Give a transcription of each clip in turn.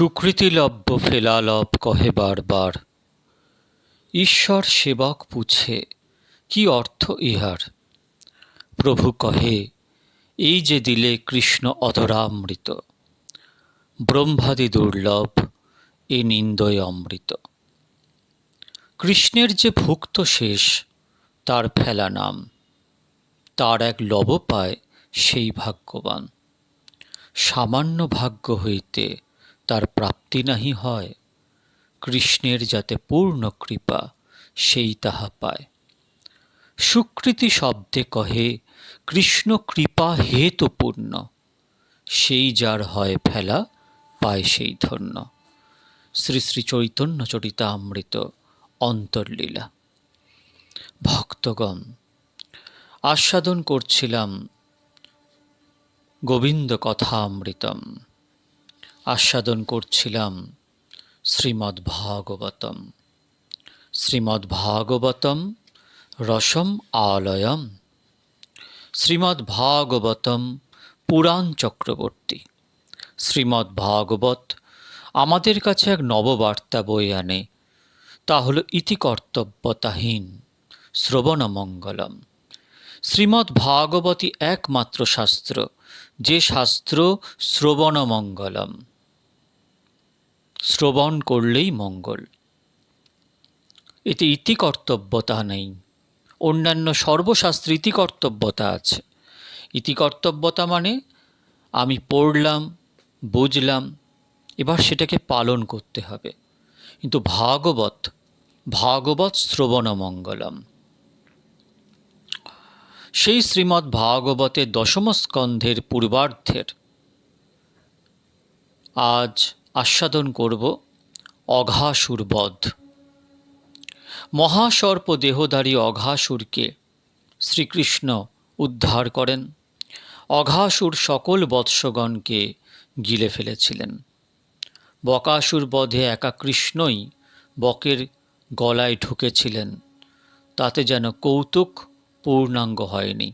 সুকৃতিলভ্য ফেলালভ কহে বারবার। ঈশ্বর সেবক পুছে, কি অর্থ ইহার? প্রভু কহে, এই যে দিলে কৃষ্ণ অধরামৃত। ব্রহ্মাদি দুর্লভ, এ নিন্দয় অমৃত। কৃষ্ণের যে ভুক্ত শেষ, তার ফেলা নাম। তার এক লব পায় সেই ভাগ্যবান। সামান্য ভাগ্য হইতে তার প্রাপ্তি নাহি হয়, কৃষ্ণের যাতে পূর্ণ কৃপা সেই তাহা পায়। সুকৃতি শব্দে কহে, কৃষ্ণ কৃপা হেতু পূর্ণ সেই যার হয় ফেলা পায় সেই ধন্য। শ্রী শ্রী চৈতন্য চরিতামৃত অন্তর্লীলা। ভক্তগণ, আস্বাদন করছিলাম গোবিন্দ কথামৃতম। আস্বাদন করছিলাম শ্রীমদ্ ভাগবতম শ্রীমদ্ ভাগবতম রসম আলয়ম। শ্রীমদ্ ভাগবতম পুরাণ চক্রবর্তী। শ্রীমদ্ ভাগবত আমাদের কাছে এক নববার্তা বই আনে, তা হল ইতিকর্তব্যতাহীন শ্রবণমঙ্গলম। শ্রীমদ্ ভাগবতী একমাত্র শাস্ত্র, যে শাস্ত্র শ্রবণমঙ্গলম। শ্রবণ করলেই মঙ্গল। এতে ইতিকর্তব্যতা নেই। অন্যান্য সর্বশাস্ত্রে ইতিকর্তব্যতা আছে। ইতিকর্তব্যতা মানে আমি পড়লাম, বুঝলাম, এবার সেটাকে পালন করতে হবে। কিন্তু ভাগবত ভাগবত শ্রবণমঙ্গলম। সেই শ্রীমদ্ ভাগবতের দশম স্কন্ধের পূর্বার্ধের আজ আস্বাদন করব অঘাসুর বধ মহাসর্প দেহধারী অঘাসুরকে শ্রীকৃষ্ণ উদ্ধার করেন। অঘাসুর সকল বৎসগণকে গিলে ফেলেছিলেন। বকাসুর বধে একা কৃষ্ণই বকের গলায় ঢুকেছিলেন। তাতে যেন কৌতুক পূর্ণাঙ্গ হয়নি।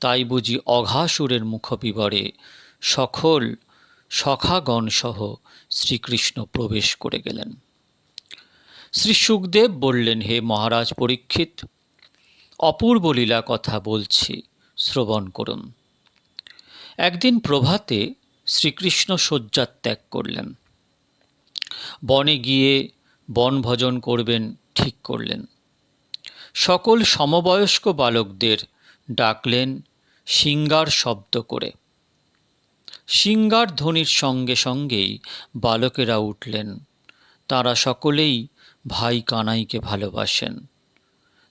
তাই বুঝি অঘাসুরের মুখবিবরে সকল সখাগণসহ শ্রীকৃষ্ণ প্রবেশ করে গেলেন। শ্রী সুখদেব বললেন, হে মহারাজ পরীক্ষিত, অপূর্ব লীলা কথা বলছি, শ্রবণ করুন। একদিন প্রভাতে শ্রীকৃষ্ণ শয্যাত্যাগ করলেন। বনে গিয়ে বনভজন করবেন, ঠিক করলেন। সকল সমবয়স্ক বালকদের ডাকলেন সিঙ্গার শব্দ করে। সিঙ্গার ধ্বনির সঙ্গে সঙ্গেই বালকেরা উঠলেন। তারা সকলেই ভাই কানাইকে ভালোবাসেন।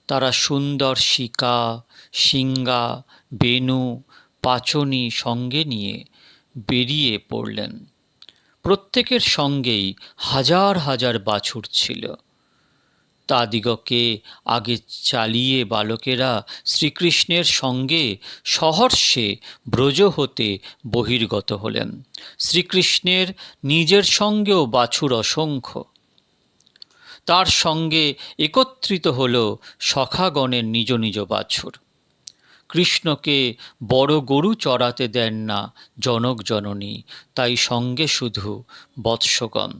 তারা সুন্দর শিকা, সিঙ্গা, বেনু, পাচনি সঙ্গে নিয়ে বেরিয়ে পড়লেন। প্রত্যেকের সঙ্গেই হাজার হাজার বাছুর ছিল। তাদিগকে আগে চালিয়ে বালকেরা শ্রীকৃষ্ণের সঙ্গে সহর্ষে ব্রজ হতে বহির্গত হলেন। শ্রীকৃষ্ণের নিজের সঙ্গেও বাছুর অসংখ্য। তার সঙ্গে একত্রিত হল সখাগণের নিজ নিজ বাছুর। কৃষ্ণকে বড় গরু চড়াতে দেন না জনক জননী, তাই সঙ্গে শুধু বৎসগণ।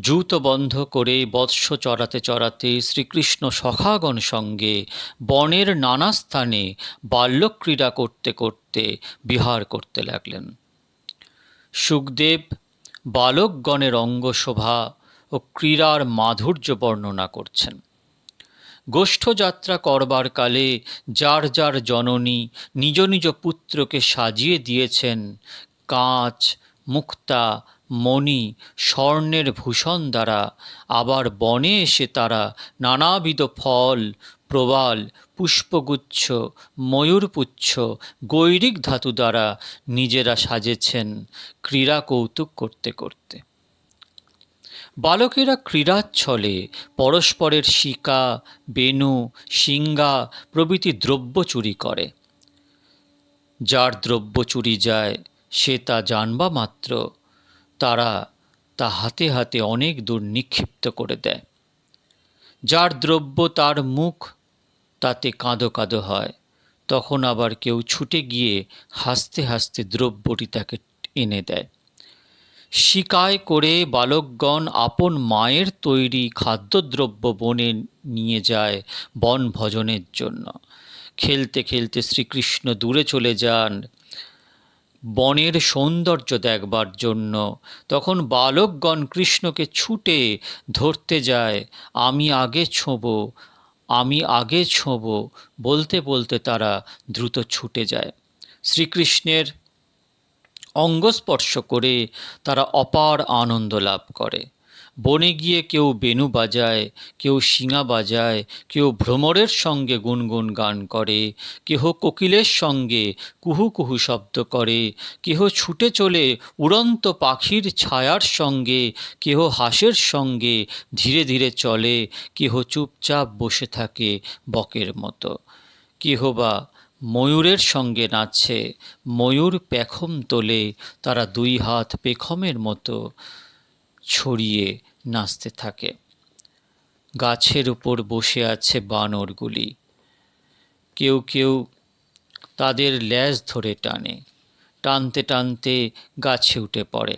জুত বন্ধ করে বৎস চড়াতে চড়াতে শ্রীকৃষ্ণ সখাগণ সঙ্গে বনের নানা স্থানে বাল্যক্রীড়া করতে করতে বিহার করতে লাগলেন। সুখদেব, বালকগণের অঙ্গশোভা ও ক্রীড়ার মাধুর্য বর্ণনা করছেন। গোষ্ঠযাত্রা করবার কালে যার যার জননী নিজ নিজ পুত্রকে সাজিয়ে দিয়েছেন কাঁচ, মুক্তা মণি স্বর্ণের ভূষণ দ্বারা, আবার বনে এসে তারা নানাবিধ ফল, প্রবাল, পুষ্পগুচ্ছ, ময়ূরপুচ্ছ, গৈরিক ধাতু দ্বারা নিজেরা সাজেছেন ক্রীড়া কৌতুক করতে করতে। বালকেরা ক্রীড়াচ্ছলে পরস্পরের শিকা, বেনু শিঙ্গা প্রভৃতি দ্রব্য চুরি করে। যার দ্রব্য চুরি যায়, সে তা জানবা মাত্র তারা তা হাতে হাতে অনেক দূর নিক্ষিপ্ত করে দেয়। যার দ্রব্য তার মুখ তাতে কাঁদো কাঁদো হয়, তখন আবার কেউ ছুটে গিয়ে হাসতে হাসতে দ্রব্যটি তাকে এনে দেয়। শিকায় করে বালকগণ আপন মায়ের তৈরি খাদ্যদ্রব্য বনে নিয়ে যায় বন ভজনের জন্য। খেলতে খেলতে শ্রীকৃষ্ণ দূরে চলে যান। বনের সৌন্দর্য দেখবার জন্য। তখন বালকগণ কৃষ্ণকে ছুটে ধরতে যায়, আমি আগে ছোঁব, আমি আগে ছোঁব, বলতে বলতে তারা দ্রুত ছুটে যায়। শ্রীকৃষ্ণের অঙ্গস্পর্শ করে তারা অপার আনন্দ লাভ করে। বনে গিয়ে কেউ বেনু বাজায়, কেউ শিঙা বাজায়, কেউ ভ্রমরের সঙ্গে গুনগুন গান করে, কেহ কোকিলের সঙ্গে কুহু কুহু শব্দ করে, কেহ ছুটে চলে উড়ন্ত পাখির ছায়ার সঙ্গে, কেহ হাঁসের সঙ্গে ধীরে ধীরে চলে, কেহ চুপচাপ বসে থাকে বকের মতো। কেহ বা ময়ূরের সঙ্গে নাচছে ময়ূর পেখম তোলে, তারা দুই হাত পেখমের মতো। ছড়িয়ে নাচতে থাকে। গাছের উপর বসে আছে বানরগুলি। কেউ কেউ তাদের ল্যাজ ধরে টানে। টানতে টানতে গাছে উঠে পড়ে।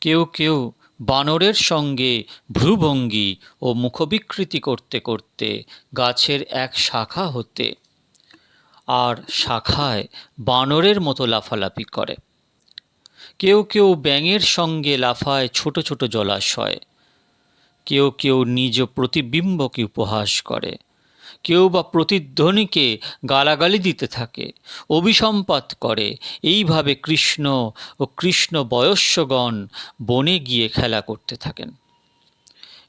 কেউ কেউ বানরের সঙ্গে ভ্রুভঙ্গি ও মুখবিকৃতি করতে করতে গাছের এক শাখা হতে আর শাখায় বানরের মতো লাফালাফি করে। কেউ কেউ ব্যাঙের সঙ্গে লাফায় ছোট ছোট জলাশয়। কেউ কেউ নিজ প্রতিবিম্বকে উপহাস করে। কেউ বা প্রতিধ্বনিকে গালাগালি দিতে থাকে, অভিসম্পাত করে। এইভাবে কৃষ্ণ ও কৃষ্ণ বয়স্যগণ বনে গিয়ে খেলা করতে থাকেন।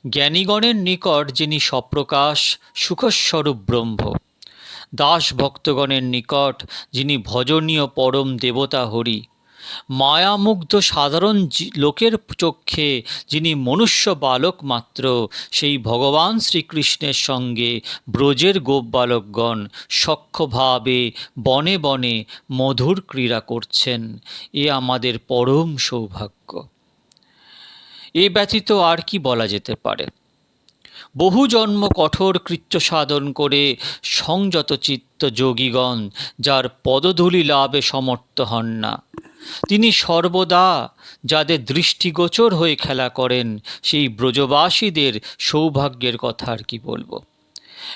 জ্ঞানীগণের নিকট যিনি সপ্রকাশ, সুখস্বরূপ ব্রহ্ম দাস ভক্তগণের নিকট যিনি ভজনীয় পরম দেবতা হরি মায়ামুগ্ধ সাধারণ লোকের চক্ষে, যিনি মনুষ্য বালক মাত্র, সেই ভগবান শ্রীকৃষ্ণের সঙ্গে ব্রজের গোপ বালকগণ সক্ষভাবে বনে বনে মধুর ক্রীড়া করছেন। এ আমাদের পরম সৌভাগ্য। এ ব্যতীত আর কি বলা যেতে পারে? বহু জন্ম কঠোর কৃত্য সাধন করে সংযত চিত্ত যোগীগণ, যার পদধূলি লাভে সমর্থ হন না। তিনি সর্বদা যাদের দৃষ্টিগোচর হয়ে খেলা করেন, সেই ব্রজবাসীদের সৌভাগ্যের কথা আর কি বলব।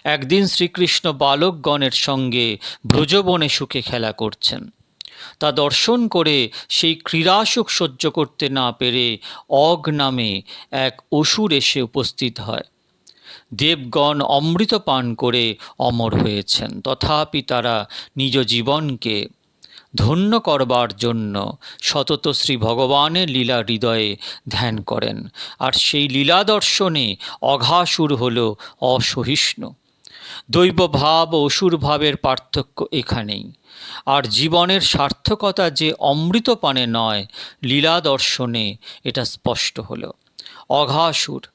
একদিন শ্রীকৃষ্ণ বালকগণের সঙ্গে ব্রজবনে সুখে খেলা করছেন। তা দর্শন করে সেই ক্রীড়াসুখ সহ্য করতে না পেরে অগ নামে এক অসুর এসে উপস্থিত হয়। দেবগণ অমৃত পান করে অমর হয়েছেন। তথাপি তারা নিজ জীবনকে ধন্য করবার জন্য সতত শ্রী ভগবানের লীলা হৃদয়ে ধ্যান করেন। আর সেই লীলা দর্শনে অঘাসুর হল অসহিষ্ণু। দৈব ভাব অসুর ভাবের পার্থক্য এখানেই। আর জীবনের সার্থকতা যে অমৃত পানে নয়, লীলা দর্শনে এটা স্পষ্ট হলো। অঘাসুর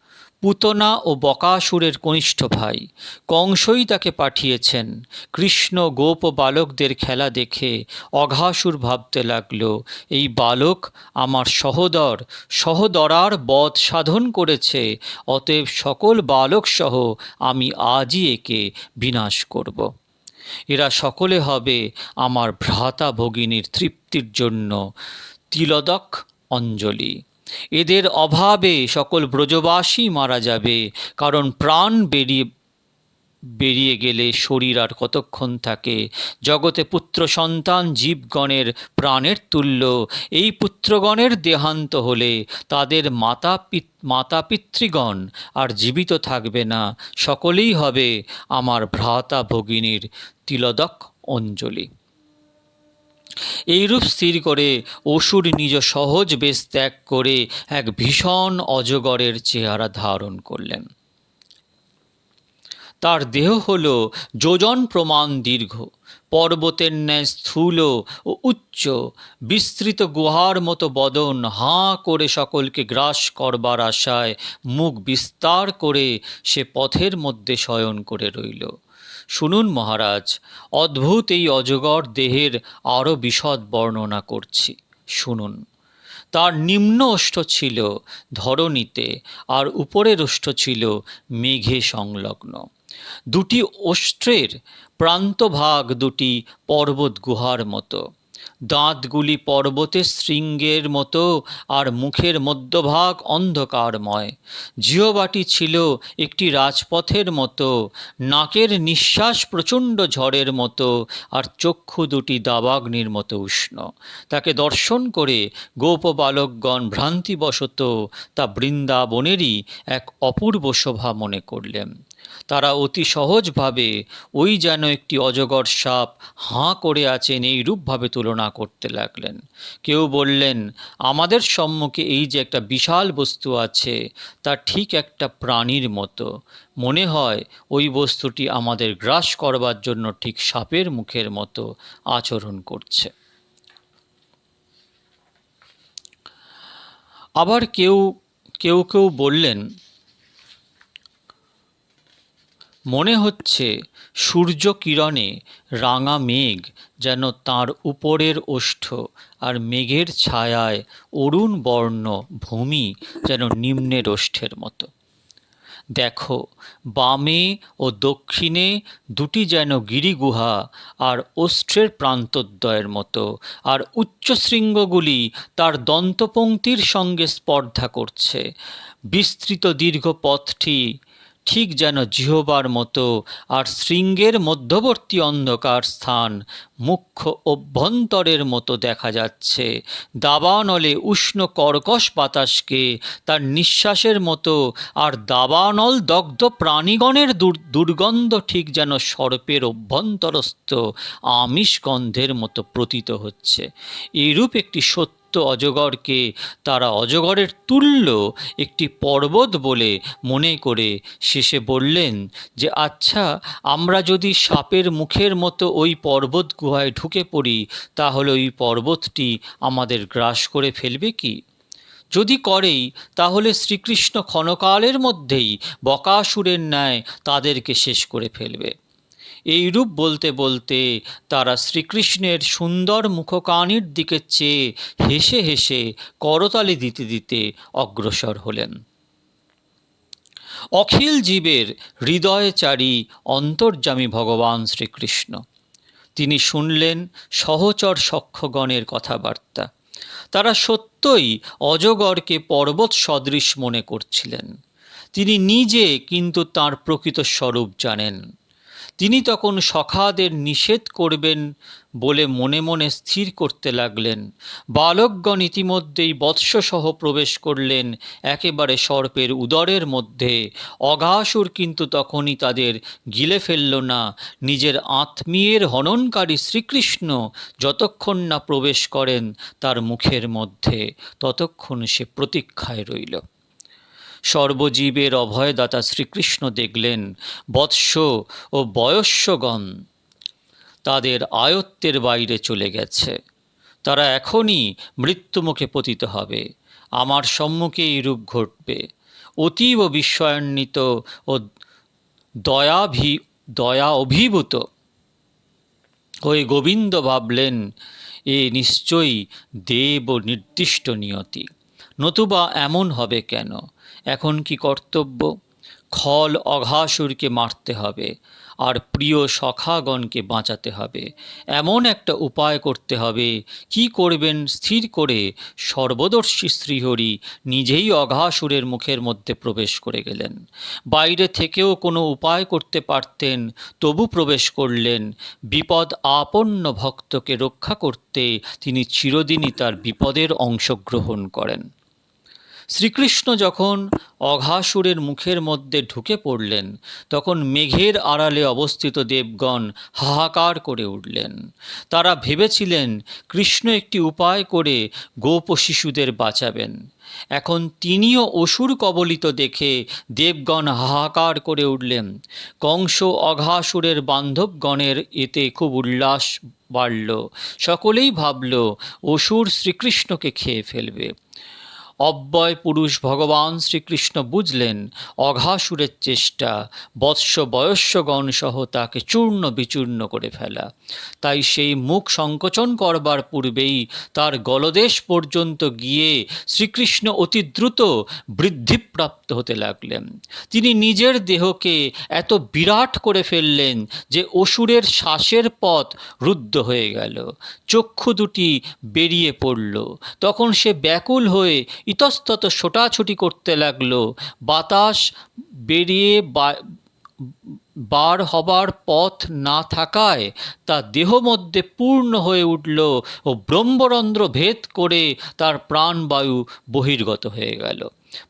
পুতনা ও বকাসুরের কনিষ্ঠ ভাই, কংসই তাকে পাঠিয়েছেন। কৃষ্ণ গোপ বালকদের খেলা দেখে অঘাসুর ভাবতে লাগল, এই বালক আমার সহদর, সহদরার বধ সাধন করেছে, অতএব সকল বালক সহ আমি আজই একে বিনাশ করব। এরা সকলে হবে আমার ভ্রাতা ভগিনীর তৃপ্তির জন্য। তিলদক অঞ্জলি। এদের অভাবে সকল ব্রজবাসী মারা যাবে, কারণ প্রাণ বেরিয়ে বেরিয়ে গেলে শরীর আর কতক্ষণ থাকে? জগতে পুত্র সন্তান জীবগণের প্রাণের তুল্য, এই পুত্রগণের দেহান্ত হলে তাদের মাতা মাতা পিতৃগণ আর জীবিত থাকবে না। সকলেই হবে আমার ভ্রাতা ভগিনীর তিলদক অঞ্জলি। এইরূপ স্থির করে অসুর নিজ সহজ বেশ ত্যাগ করে এক ভীষণ অজগরের চেহারা ধারণ করলেন। তার দেহ হল যোজন প্রমাণ দীর্ঘ, পর্বতের ন্যায় স্থূল ও উচ্চ, বিস্তৃত গুহার মতো বদন হাঁ করে সকলকে গ্রাস করবার আশায় মুখ বিস্তার করে সে পথের মধ্যে শয়ন করে রইল। শুনুন মহারাজ, অদ্ভুত এই অজগর দেহের আরও বিশদ বর্ণনা করছি। শুনুন, তার নিম্ন ওষ্ঠ ছিল ধরণীতে, আর উপরের ওষ্ঠ ছিল মেঘে সংলগ্ন। দুটি ওষ্ঠের প্রান্তভাগ দুটি পর্বত গুহার মতো। দাঁতগুলি পর্বতের শৃঙ্গের মতো আর মুখের মধ্যভাগ অন্ধকারময়। জিহবাটি ছিল একটি রাজপথের মতো, নাকের নিঃশ্বাস প্রচণ্ড ঝড়ের মতো আর চক্ষু দুটি দাবাগ্নির মতো উষ্ণ। তাকে দর্শন করে গোপ বালকগণ ভ্রান্তিবশত তা বৃন্দাবনেরই এক অপূর্ব শোভা মনে করলেন। তারা অতি সহজভাবে ওই যেন একটি অজগর সাপ হাঁ করে আছেন, এই রূপভাবে তুলনা করতে লাগলেন। কেউ বললেন, আমাদের সম্মুখে এই যে একটা বিশাল বস্তু আছে, তা ঠিক একটা প্রাণীর মতো। মনে হয় ওই বস্তুটি আমাদের গ্রাস করবার জন্য ঠিক সাপের মুখের মতো আচরণ করছে। আবার কেউ কেউ কেউ বললেন মনে হচ্ছে সূর্য কিরণে রাঙা মেঘ যেন তার উপরের ওষ্ঠ আর মেঘের ছায়ায় অরুণ বর্ণ ভূমি যেন নিম্নের ওষ্ঠের মতো। দেখো, বামে ও দক্ষিণে দুটি যেন গিরিগুহা আর ওষ্ঠের প্রান্তদ্বয়ের মতো আর উচ্চশৃঙ্গগুলি তার দন্তপঙ্ক্তির সঙ্গে স্পর্ধা করছে। বিস্তৃত দীর্ঘ পথটি ঠিক যেন জিহবার মতো আর শৃঙ্গের মধ্যবর্তী অন্ধকার স্থান, মুখ্য অভ্যন্তরের মতো দেখা যাচ্ছে। দাবানলে উষ্ণ কর্কশ বাতাসকে তার নিঃশ্বাসের মতো আর দাবানল দগ্ধ প্রাণীগণের দুর্গন্ধ ঠিক যেন সর্পের অভ্যন্তরস্থ আমিষ গন্ধের মতো প্রতীত হচ্ছে। এইরূপ একটি সত্য অজগরকে তারা অজগরের তুল্য একটি পর্বত বলে মনে করে শেষে বললেন যে আচ্ছা আমরা যদি সাপের মুখের মতো ওই পর্বত গুহায় ঢুকে পড়ি, তাহলে ওই পর্বতটি আমাদের গ্রাস করে ফেলবে কি? যদি করেই, তাহলে শ্রীকৃষ্ণ ক্ষণকালের মধ্যেই বকাসুরের ন্যায় তাদেরকে শেষ করে ফেলবে। এইরূপ বলতে বলতে তারা শ্রীকৃষ্ণের সুন্দর মুখকানির দিকে চেয়ে হেসে হেসে করতালি দিতে দিতে অগ্রসর হলেন। অখিল জীবের হৃদয়চারী অন্তর্যামী ভগবান শ্রীকৃষ্ণ। তিনি শুনলেন সহচর সক্ষগণের কথাবার্তা। তারা সত্যই অজগরকে পর্বত সদৃশ মনে করছিলেন। তিনি নিজে কিন্তু তার প্রকৃত স্বরূপ জানেন। তিনি তখন সখাদের নিষেধ করবেন বলে মনে মনে স্থির করতে লাগলেন। বালকগণ ইতিমধ্যেই বৎসসহ প্রবেশ করলেন একেবারে সর্পের উদরের মধ্যে। অঘাসুর কিন্তু তখনই তাদের গিলে ফেলল না। নিজের আত্মীয়ের হননকারী শ্রীকৃষ্ণ যতক্ষণ না প্রবেশ করেন তার মুখের মধ্যে, ততক্ষণ সে প্রতীক্ষায় রইল। সর্বজীবের অভয়দাতা শ্রীকৃষ্ণ দেখলেন বৎস ও বয়স্যগণ তাদের আয়ত্তের বাইরে চলে গেছে। তারা এখনই মৃত্যুমুখে পতিত হবে। আমার সম্মুখে এই রূপ ঘটবে। অতীব বিস্ময়ান্বিত ও দয়াভি, দয়া অভিভূত হয়ে গোবিন্দ ভাবলেন, এ নিশ্চয়ই দেব নির্দিষ্ট নিয়তি। নতুবা এমন হবে কেন? এখন কি কর্তব্য? খল অঘাসুরকে মারতে হবে আর প্রিয় সখাগণকে বাঁচাতে হবে। এমন একটা উপায় করতে হবে। কি করবেন স্থির করে সর্বদর্শী শ্রীহরি নিজেই অঘাসুরের মুখের মধ্যে প্রবেশ করে গেলেন। বাইরে থেকেও কোনো উপায় করতে পারতেন, তবু প্রবেশ করলেন। বিপদ আপন্ন ভক্তকে রক্ষা করতে তিনি চিরদিনই তার বিপদের অংশগ্রহণ করেন। শ্রীকৃষ্ণ যখন অঘাসুরের মুখের মধ্যে ঢুকে পড়লেন, তখন মেঘের আড়ালে অবস্থিত দেবগণ হাহাকার করে উঠলেন। তারা ভেবেছিলেন, কৃষ্ণ একটি উপায় করে গোপ শিশুদের বাঁচাবেন। এখন তিনিও অসুর কবলিত দেখে দেবগণ হাহাকার করে উঠলেন। কংস অঘাসুরের বান্ধবগণের এতে খুব উল্লাস বাড়ল। সকলেই ভাবল, অসুর শ্রীকৃষ্ণকে খেয়ে ফেলবে। অব্যয় পুরুষ ভগবান শ্রীকৃষ্ণ বুঝলেন, অঘাসুরের চেষ্টা বৎস বয়স্যগণ সহ তাকে চূর্ণ বিচূর্ণ করে ফেলা। তাই সেই মুখ সংকোচন করবার পূর্বেই তার গলদেশ পর্যন্ত গিয়ে শ্রীকৃষ্ণ অতি দ্রুত বৃদ্ধিপ্রাপ্ত হতে লাগলেন। তিনি নিজের দেহকে এত বিরাট করে ফেললেন যে অসুরের শ্বাসের পথ রুদ্ধ হয়ে গেল। চক্ষু দুটি বেরিয়ে পড়ল। তখন সে ব্যাকুল হয়ে ইতস্তত ছোটাছুটি করতে লাগল। বাতাস বেরিয়ে বার হবার পথ না থাকায় তা দেহ মধ্যে পূর্ণ হয়ে উঠল ও ব্রহ্মরন্ধ্র ভেদ করে তার প্রাণবায়ু বহির্গত হয়ে গেল।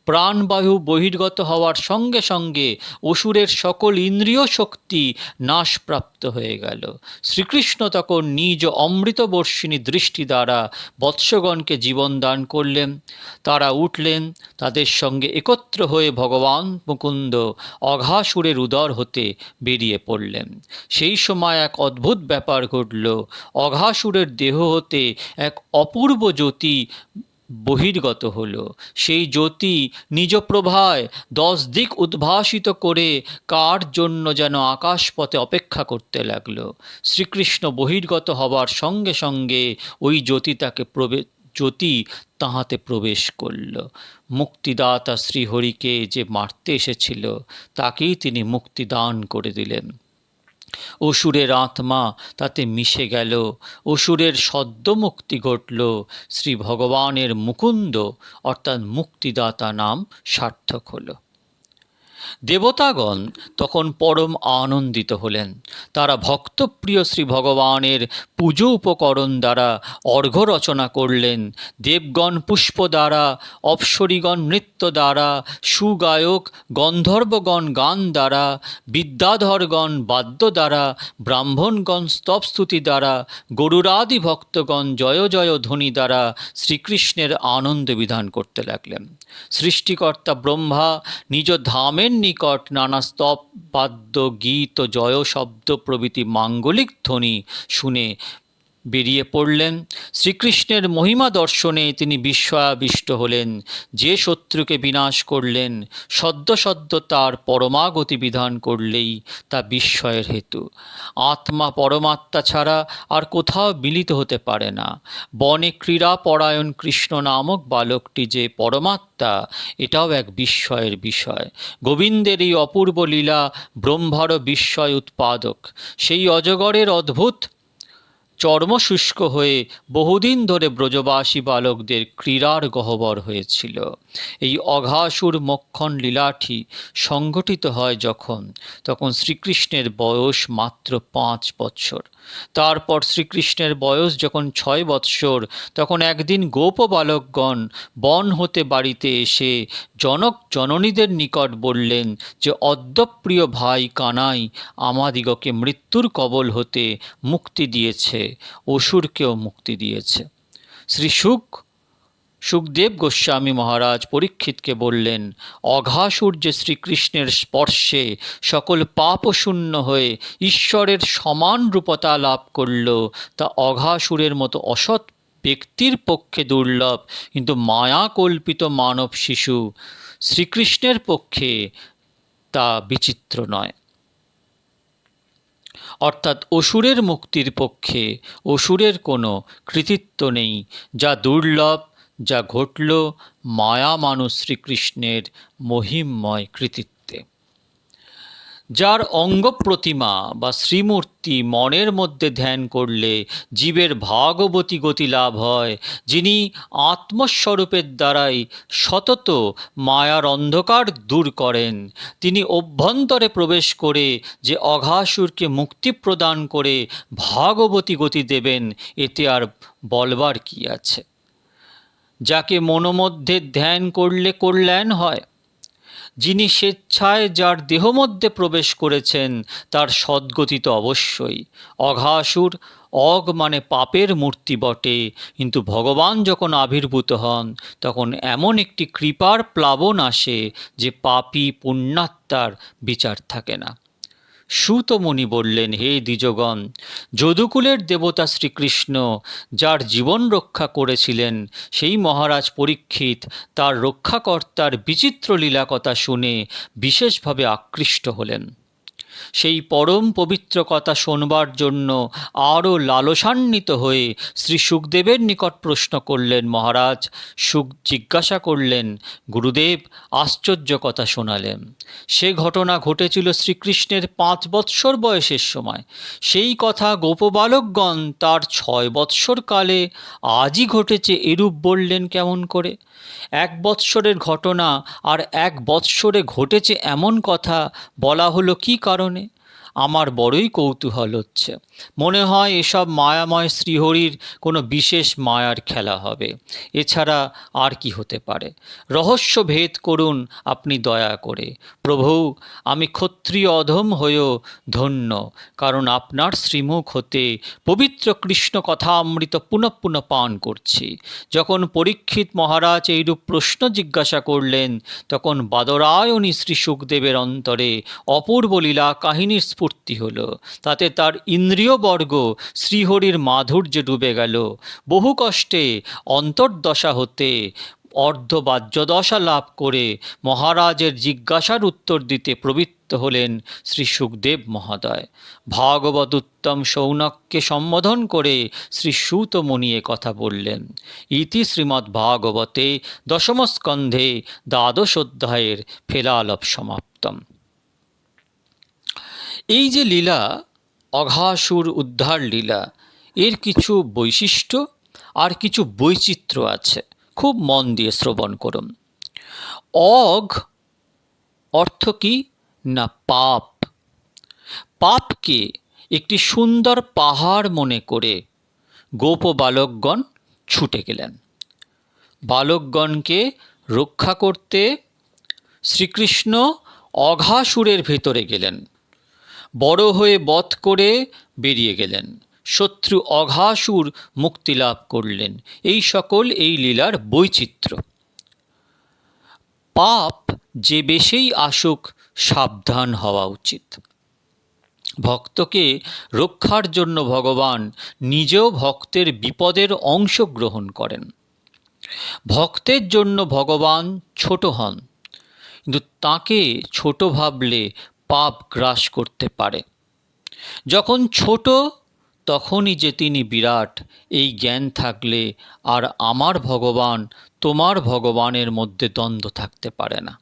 প্রাণবায়ু বহির্গত হওয়ার সঙ্গে সঙ্গে অসুরের সকল ইন্দ্রিয় শক্তি নাশপ্রাপ্ত হয়ে গেল। শ্রীকৃষ্ণ তখন নিজ অমৃতবর্ষিণী দৃষ্টি দ্বারা বৎসগণকে জীবন দান করলেন। তারা উঠলেন, তাদের সঙ্গে একত্র হয়ে ভগবান মুকুন্দ অঘাসুরের উদর হতে বেরিয়ে পড়লেন। সেই সময় এক অদ্ভুত ব্যাপার ঘটল। অঘাসুরের দেহ হতে এক অপূর্ব জ্যোতি বহির্গত হল। সেই জ্যোতি নিজ প্রভায় দশ দিক উদ্ভাসিত করে কার জন্য যেন আকাশপথে অপেক্ষা করতে লাগল। শ্রীকৃষ্ণ বহির্গত হবার সঙ্গে সঙ্গে ওই জ্যোতি তাকে প্রবে, জ্যোতি তাহাতে প্রবেশ করল। মুক্তিদাতা শ্রীহরিকে যে মারতে এসেছিল, তাকেই তিনি মুক্তিদান করে দিলেন। অসুরের আত্মা তাতে মিশে গেল, অসুরের সদ্য মুক্তি ঘটল শ্রী ভগবানের মুকুন্দ অর্থাৎ মুক্তিদাতা নাম সার্থক হলো। দেবতাগণ তখন পরম আনন্দিত হলেন। তারা ভক্তপ্রিয় শ্রী ভগবানের পুজো উপকরণ দ্বারা অর্ঘ্য রচনা করলেন। দেবগণ পুষ্প দ্বারা, অপ্সরীগণ নৃত্য দ্বারা, সুগায়ক গন্ধর্বগণ গান দ্বারা, বিদ্যাধরগণ বাদ্য দ্বারা, ব্রাহ্মণগণ স্তবস্তুতি দ্বারা গরুরাদি ভক্তগণ জয় জয় ধ্বনি দ্বারা শ্রীকৃষ্ণের আনন্দ বিধান করতে লাগলেন। সৃষ্টিকর্তা ব্রহ্মা নিজ ধামের নিকট নানা স্তব, বাদ্য, গীত, জয়, শব্দ প্রভৃতি মাঙ্গলিক ধ্বনি শুনে বেরিয়ে পড়লেন। শ্রীকৃষ্ণের মহিমা দর্শনে তিনি বিস্ময়াবিষ্ট হলেন। যে শত্রুকে বিনাশ করলেন, সদ্য সদ্য তার পরমাগতি বিধান করলেই তা বিস্ময়ের হেতু। আত্মা পরমাত্মা ছাড়া আর কোথাও মিলিত হতে পারে না। বনে ক্রীড়া পরায়ণ কৃষ্ণ নামক বালকটি যে পরমাত্মা, এটাও এক বিস্ময়ের বিষয়। গোবিন্দের এই অপূর্ব লীলা ব্রহ্মার বিস্ময় উৎপাদক। সেই অজগরের অদ্ভুত চর্মশুষ্ক হয়ে বহুদিন ধরে ব্রজবাসী বালকদের ক্রীড়ার গহ্বর হয়েছিল। এই অঘাসুর মক্ষণ লীলাটি সংগঠিত হয় যখন, তখন শ্রীকৃষ্ণের বয়স মাত্র পাঁচ বৎসর তারপর শ্রীকৃষ্ণের বয়স যখন ছয় বৎসর, তখন একদিন গোপ বালকগণ বন হতে বাড়িতে এসে জনক জননীদের নিকট বললেন যে, অদ্যপ্রিয় ভাই কানাই, আমাদিগকে মৃত্যুর কবল হতে মুক্তি দিয়েছে, অসুরকেও মুক্তি দিয়েছে। শ্রী সুখ সুখদেব গোস্বামী মহারাজ পরীক্ষিতকে বললেন অঘাসুর যে শ্রীকৃষ্ণের স্পর্শে সকল পাপশূন্য হয়ে ঈশ্বরের সমান রূপতা লাভ করল। তা অঘাসুরের মতো অসৎ ব্যক্তির পক্ষে দুর্লভ, কিন্তু মায়া কল্পিত মানব শিশু। শ্রীকৃষ্ণের পক্ষে তা বিচিত্র নয়। অর্থাৎ অসুরের মুক্তির পক্ষে অসুরের কোনো কৃতিত্ব নেই, যা দুর্লভ যা ঘটল মায়া মানুষ শ্রীকৃষ্ণের মহিমময় কৃতিত্বে। যার অঙ্গ প্রতিমা বা শ্রীমূর্তি মনের মধ্যে ধ্যান করলে জীবের ভাগবতী গতি লাভ হয়, যিনি আত্মস্বরূপের দ্বারাই সতত মায়ার অন্ধকার দূর করেন। তিনি অভ্যন্তরে প্রবেশ করে যে অঘাসুরকে মুক্তি প্রদান করে ভাগবতী গতি দেবেন, এতে আর বলবার কি আছে? যাকে মনোমধ্যে ধ্যান করলে কল্যাণ হয়। যিনি স্বেচ্ছায় যার দেহ মধ্যে প্রবেশ করেছেন, তার সদ্গতি তো অবশ্যই। অঘাসুর অগ মানে পাপের মূর্তি বটে। কিন্তু ভগবান যখন আবির্ভূত হন, তখন এমন একটি কৃপার প্লাবন আসে যে পাপী পুণ্যাত্মার বিচার থাকে না। সুতমুনি বললেন, হে দ্বিজগণ, যদুকুলের দেবতা শ্রীকৃষ্ণ, যার জীবন রক্ষা করেছিলেন, সেই মহারাজ পরীক্ষিত, তার রক্ষাকর্তার বিচিত্র লীলা কথা শুনে বিশেষভাবে আকৃষ্ট হলেন। সেই পরম পবিত্র কথা শোনবার জন্য আরও লালসান্বিত হয়ে শ্রী সুখদেবের নিকট প্রশ্ন করলেন মহারাজ। সুখ জিজ্ঞাসা করলেন, গুরুদেব, আশ্চর্য কথা শোনালেন। সে ঘটনা ঘটেছিল শ্রীকৃষ্ণের পাঁচ বৎসর বয়সের সময়। সেই কথা গোপবালকগণ তার ছয় বৎসর কালে আজই ঘটেছে এরূপ বললেন কেমন করে? এক বৎসরের ঘটনা আর এক বৎসরে ঘটেছে এমন কথা বলা হলো কী কারণে? কারণে আমার বড়ই কৌতূহল হচ্ছে। মনে হয় এসব মায়াময় শ্রীহরির কোনো বিশেষ মায়ার খেলা হবে। এছাড়া আর কি হতে পারে? রহস্য ভেদ করুন আপনি দয়া করে। প্রভু, আমি ক্ষত্রিয় অধম হয়েও ধন্য, কারণ আপনার শ্রীমুখ হতে পবিত্র কৃষ্ণ কথা অমৃত পুনঃ পুনঃ পান করছি। যখন পরীক্ষিত মহারাজ এইরূপ প্রশ্ন জিজ্ঞাসা করলেন, তখন বাদরায়ণী শ্রী সুখদেবের অন্তরে অপূর্ব লীলা কাহিনীর স্ফূর্তি হলো। তাতে তার ইন্দ্রিয়বর্গ শ্রীহরির মাধুর্যে ডুবে গেল। বহু কষ্টে অন্তর্দশা হতে অর্ধবাহ্যদশা লাভ করে মহারাজের জিজ্ঞাসার উত্তর দিতে প্রবৃত্ত হলেন শ্রী সুখদেব মহোদয়। ভাগবত উত্তম সৌনককে সম্বোধন করে শ্রী সুতমণি কথা বললেন। ইতি শ্রীমদ্ ভাগবতে দশমস্কন্ধে দ্বাদশ অধ্যায়ের ফেলালভ সমাপ্তম। এই যে লীলা, অঘাসুর উদ্ধার লীলা, এর কিছু বৈশিষ্ট্য আর কিছু বৈচিত্র্য আছে। খুব মন দিয়ে শ্রবণ করুন। অঘ অর্থ কি না পাপ? পাপকে একটি সুন্দর পাহাড় মনে করে গোপ বালকগণ ছুটে গেলেন। বালকগণকে রক্ষা করতে শ্রীকৃষ্ণ অঘাসুরের ভেতরে গেলেন। বড় হয়ে বধ করে বেরিয়ে গেলেন। শত্রু অঘাসুর মুক্তি লাভ করলেন। এই সকল এই লীলার বৈচিত্র্য। পাপ যে বেশেই আসুক, সাবধান হওয়া উচিত। ভক্তকে রক্ষার জন্য ভগবান নিজেও ভক্তের বিপদের অংশ গ্রহণ করেন। ভক্তের জন্য ভগবান ছোট হন। কিন্তু তাকে ছোট ভাবলে পাপ গ্রাস করতে পারে। যখন ছোট, তখনই যে তিনি বিরাট, এই জ্ঞান থাকলে আর আমার ভগবান তোমার ভগবানের মধ্যে দ্বন্দ্ব থাকতে পারে না।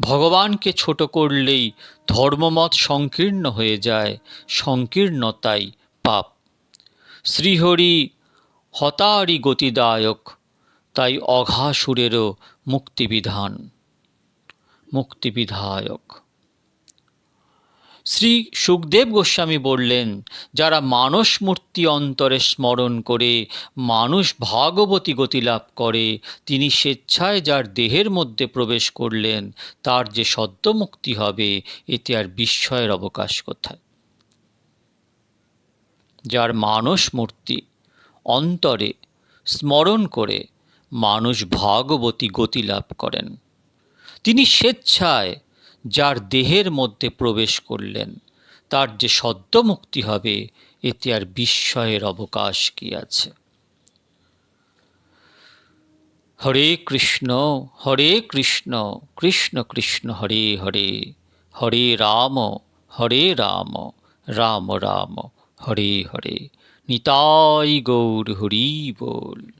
ভগবানকে ছোট করলেই ধর্মমত সংকীর্ণ হয়ে যায়, সংকীর্ণতাই পাপ। শ্রীহরি হতারি গতিদায়ক, তাই অঘাসুরেরও মুক্তিবিধান, মুক্তিবিধায়ক। শ্রী সুখদেব গোস্বামী বললেন, যারা মানস মূর্তি অন্তরে স্মরণ করে মানুষ ভাগবতী গতি লাভ করে, তিনি স্বেচ্ছায় যার দেহের মধ্যে প্রবেশ করলেন, তার যে সদ্য মুক্তি হবে, এতে আর বিস্ময়ের অবকাশ কোথায়? যার মানস মূর্তি অন্তরে স্মরণ করে মানুষ ভাগবতী গতি লাভ করেন। তিনি স্বেচ্ছায় যার দেহের মধ্যে প্রবেশ করলেন, তার যে সদ্য মুক্তি হবে, এতে আর বিস্ময়ের অবকাশ কি আছে? হরে কৃষ্ণ হরে কৃষ্ণ কৃষ্ণ কৃষ্ণ, হরে হরে হরে রাম হরে রাম রাম রাম, হরে হরে, নিতাই গৌর হরি বল।